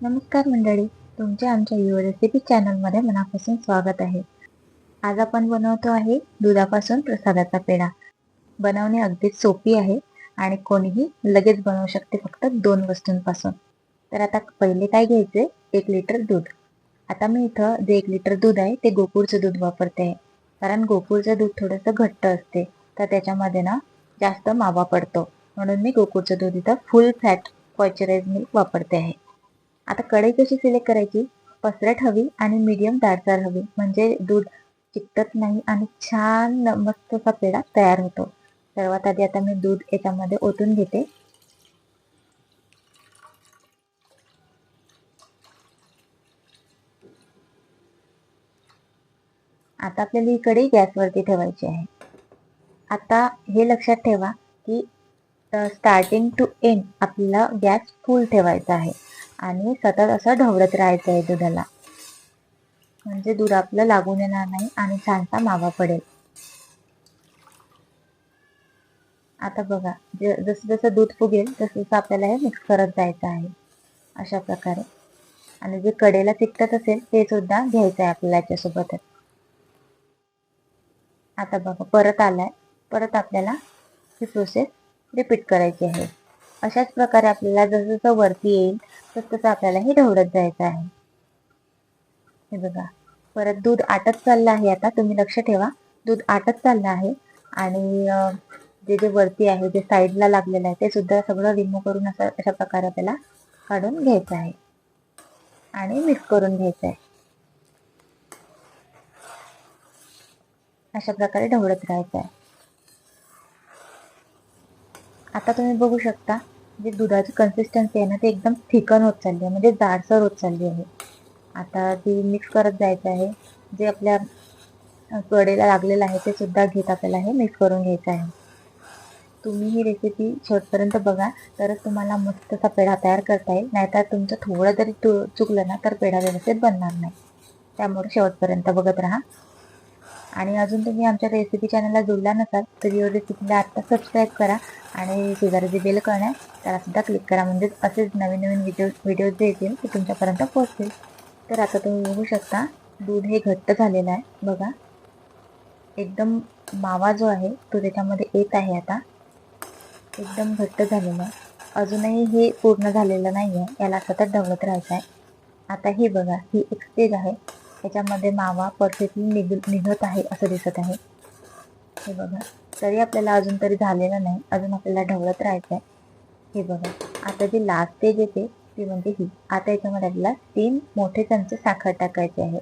नमस्कार मंडळी तुमचे आमच्या यू रेसिपी चॅनलमध्ये मनापासून स्वागत आहे. आज आपण बनवतो आहे दुधापासून प्रसादाचा पेढा. बनवणे अगदीच सोपी आहे आणि कोणीही लगेच बनवू शकते फक्त दोन वस्तूंपासून. तर आता पहिले काय घ्यायचे एक लिटर दूध. आता मी इथं जे एक लिटर दूध आहे ते गोकुळचं दूध वापरते. आहे कारण गोकुळचं दूध थोडंसं घट्ट असते तर त्याच्यामध्ये ना जास्त मावा पडतो. म्हणून मी गोकुळचं दूध इथं फुल फॅट पॉइचराईज मिल्क वापरते आहे. आता कढई कशी सिलेक्ट करायची? पसरट हवी आणि मीडियम दाडसर हवी. म्हणजे दूध चिकटत नाही आणि छान मस्त असा पेढा तयार होतो. सर्वात आधी आता मी दूध याच्यामध्ये ओतून घेते. आता आपल्याला ही कढई गॅसवरती ठेवायची आहे. आता हे लक्षात ठेवा की स्टार्टिंग टू एंड आपल्याला गॅस फुल ठेवायचा आहे. आणि सतत असं ढवळत राहायचं आहे दुधाला. म्हणजे दूध आपलं लागून येणार नाही आणि छानसा मावा पडेल. आता बघा जसं जसं दूध फुगेल तसं तसं आपल्याला हे मिक्स करत जायचं आहे. अशा प्रकारे. आणि जे कडेला चिकटत असेल ते सुद्धा घ्यायचं आहे आपल्याला याच्यासोबतच. आता बघा परत आलाय. परत आपल्याला ही प्रोसेस रिपीट करायची आहे. अशाच प्रकारे आपल्याला जसं वरती येईल तस तसं आपल्याला हे ढवळत जायचं आहे. हे बघा. परत दूध आटत चाललं आहे आता. तुम्ही लक्ष ठेवा. दूध आटत चाललं आहे. आणि जे जे वरती आहे जे साईडला लागलेलं आहे ते सुद्धा सगळं रिमूव्ह करून असं अशा प्रकारे आपल्याला काढून घ्यायचं आहे. आणि मिक्स करून घ्यायचं आहे. अशा प्रकारे ढवळत राहायचं आहे. आता तुम्ही बघू शकता जे दुधाची कन्सिस्टन्सी आहे ना ते एकदम थिकन होत चालली आहे. म्हणजे जाडसर होत चालली आहे. आता ती मिक्स करत जायचं आहे. जे आपल्या कडेला लागलेलं आहे ते सुद्धा घेत आपल्याला हे मिक्स करून घ्यायचं आहे. तुम्ही ही रेसिपी शेवटपर्यंत बघा. तरच तुम्हाला मस्त असा पेढा तयार करता येईल. नाहीतर तुमचं थोडं जरी चुकलं ना तर पेढा व्यवस्थित बनणार नाही. त्यामुळे शेवटपर्यंत बघत राहा. आणि अजून तुम्ही आमच्या रेसिपी चॅनलला जोडला नसाल तर यो रेसिपीला आत्ता सबस्क्राईब करा आणि शेजारी जे बेल कळणार त्याला सुद्धा क्लिक करा. म्हणजेच असेच नवीन नवीन व्हिडिओ व्हिडिओज जे येतील ते तुमच्यापर्यंत पोहोचतील. तर आता तुम्ही बघू शकता दूध हे घट्ट झालेलं आहे. बघा एकदम मावा जो आहे तो त्याच्यामध्ये येत आहे आता. एकदम घट्ट झालेला आहे. अजूनही हे पूर्ण झालेलं नाही आहे याला सतत ढवळत राहायचं आहे. आता हे बघा ही एक स्टेज आहे. त्याच्यामध्ये मावा परफेक्टली निघ निघत आहे असं दिसत आहे. हे बघा. तरी आपल्याला अजून तरी झालेलं नाही. अजून आपल्याला ढवळत राहायचं आहे हे बघा. आता जी लास्ट स्टेज येते ती म्हणजे ही. आता याच्यामध्ये आपल्याला तीन मोठे चमचे साखर टाकायचे आहे.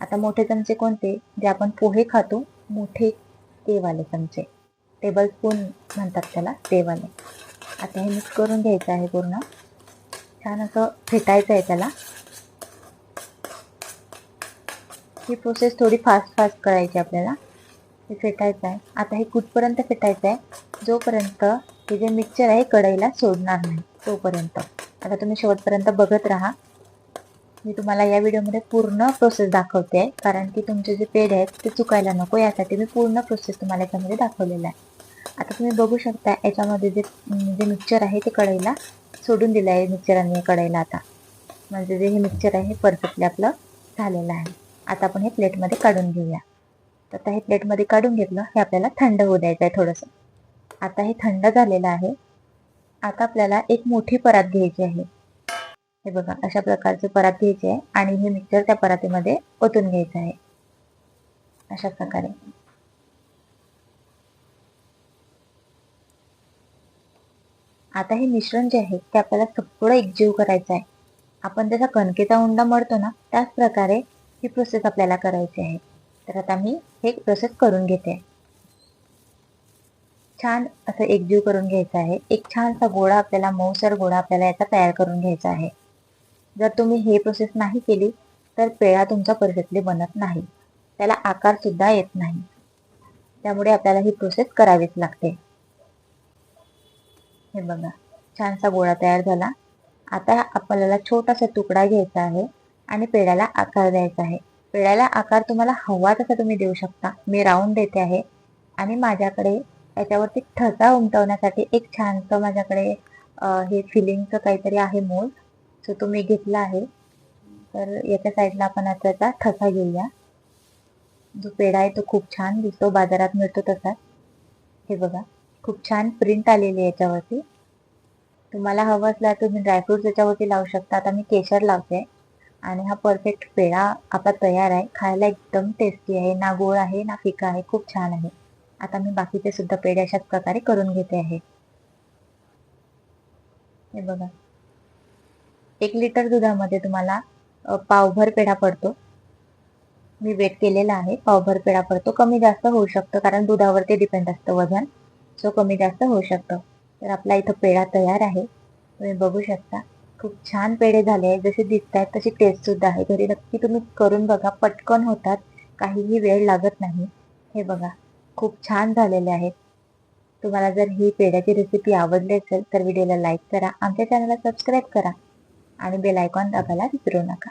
आता मोठे चमचे कोणते? जे आपण पोहे खातो मोठे ते वाले चमचे. टेबल स्पून म्हणतात त्याला ते वाले आता हे मिक्स करून घ्यायचं आहे पूर्ण. छान असं फेटायचं आहे त्याला. ही प्रोसेस थोडी फास्ट फास्ट करायची आपल्याला. हे फेटायचं आहे. आता हे कुठपर्यंत फेटायचं आहे? जोपर्यंत हे जे मिक्सचर आहे कढईला सोडणार नाही तोपर्यंत. आता तुम्ही शेवटपर्यंत बघत राहा. मी तुम्हाला या व्हिडिओमध्ये पूर्ण प्रोसेस दाखवते आहे कारण की तुमचे जे पेड आहेत ते चुकायला नको. यासाठी मी पूर्ण प्रोसेस तुम्हाला याच्यामध्ये दाखवलेला आहे. आता तुम्ही बघू शकता याच्यामध्ये जे जे मिक्सचर आहे ते कढईला सोडून दिलं आहे मिक्सचरांनी कढईला आता. म्हणजे जे हे मिक्सचर आहे हे परफेक्टली आपलं झालेलं आहे. आता आपण हे प्लेटमध्ये काढून घेऊया. तर आता हे प्लेटमध्ये काढून घेतलं हे आपल्याला थंड होऊ द्यायचं आहे थोडंसं. आता हे थंड झालेलं आहे. आता आपल्याला एक मोठी परात घ्यायची आहे. हे बघा अशा प्रकारचे परात घ्यायचे आहे आणि हे मिक्सर त्या परातीमध्ये ओतून घ्यायचं आहे. अशा प्रकारे. आता हे मिश्रण जे आहे ते आपल्याला सगळं एकजीव करायचं आहे आपण जसा कणकेचा उंडा मळतो ना त्याच प्रकारे ही प्रोसेस आपल्याला करायची आहे. तर आता मी हे प्रोसेस करून घेते. छान असं एकजीव करून घ्यायचं आहे. एक छानसा गोळा आपल्याला मऊसर गोळा आपल्याला याचा तयार करून घ्यायचा आहे. जर तुम्ही हे प्रोसेस नाही केली तर पेळा तुमचा परफेक्टली बनत नाही. त्याला आकार सुद्धा येत नाही. त्यामुळे आपल्याला ही प्रोसेस करावीच लागते. हे बघा छानसा गोळा तयार झाला. आता आपल्याला छोटासा तुकडा घ्यायचा आहे. आणि पेड्याला आकार द्यायचा आहे. पेड्याला आकार तुम्हाला हवा तसा तुम्ही देऊ शकता. मी राऊंड देते आहे. आणि माझ्याकडे याच्यावरती ठसा उमटवण्यासाठी एक छानसं माझ्याकडे हे फिलिंगचं काहीतरी आहे मोल सो तो मी घेतला आहे. तर याच्या साईडला आपण आता त्याचा ठसा घेऊया. जो पेढा आहे तो खूप छान दिसतो. बाजारात मिळतो तसा. हे बघा. खूप छान प्रिंट आलेली आहे याच्यावरती. तुम्हाला हवं असला तुम्ही ड्रायफ्रुट्स याच्यावरती लावू शकता. आता मी केशर लावते. आणि हा परफेक्ट पेढा आपला तयार आहे. खायला एकदम टेस्टी आहे. ना गोड आहे ना फिका आहे. खूप छान आहे. आता मी बाकीचे सुद्धा पेढे अशाच प्रकारे करून घेते आहे. हे बघा. एक लिटर दुधामध्ये तुम्हाला पावभर पेढा पडतो. मी वेट केलेला आहे. पावभर पेढा पडतो. कमी जास्त होऊ शकतं कारण दुधावरती डिपेंड असतं वजन. सो कमी जास्त होऊ शकतं. तर आपला इथं पेढा तयार आहे. तुम्ही बघू शकता. खूप छान पेढे झाले आहेत. जसे दिसत आहेत तशी टेस्ट सुद्धा आहे. घरी नक्की तुम्ही करून बघा. पटकन होतात. काहीही वेळ लागत नाही. हे बघा. खूप छान झालेले आहेत. तुम्हाला जर ही पेढ्याची रेसिपी आवडली असेल तर व्हिडिओला लाईक करा. आमच्या चॅनलला सबस्क्राईब करा. आणि बेल आयकॉन दाबायला विसरू नका.